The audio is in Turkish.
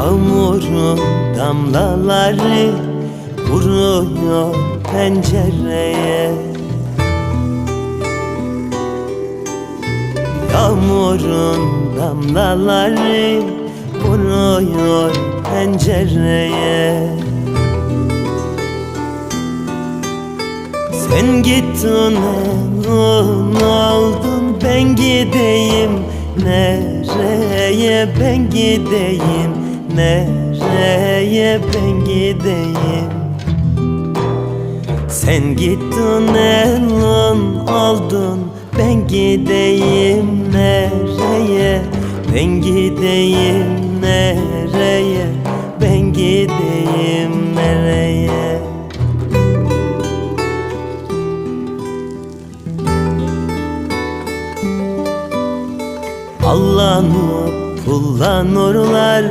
Yağmurun damlaları vuruyor pencereye. Yağmurun damlaları vuruyor pencereye. Sen gittin elin aldın ben gideyim. Nereye ben gideyim Nereye ben gideyim? Sen gittin elin aldın Ben gideyim. Nereye Ben gideyim? Nereye Ben gideyim? Nereye? Allanıp kullanırlar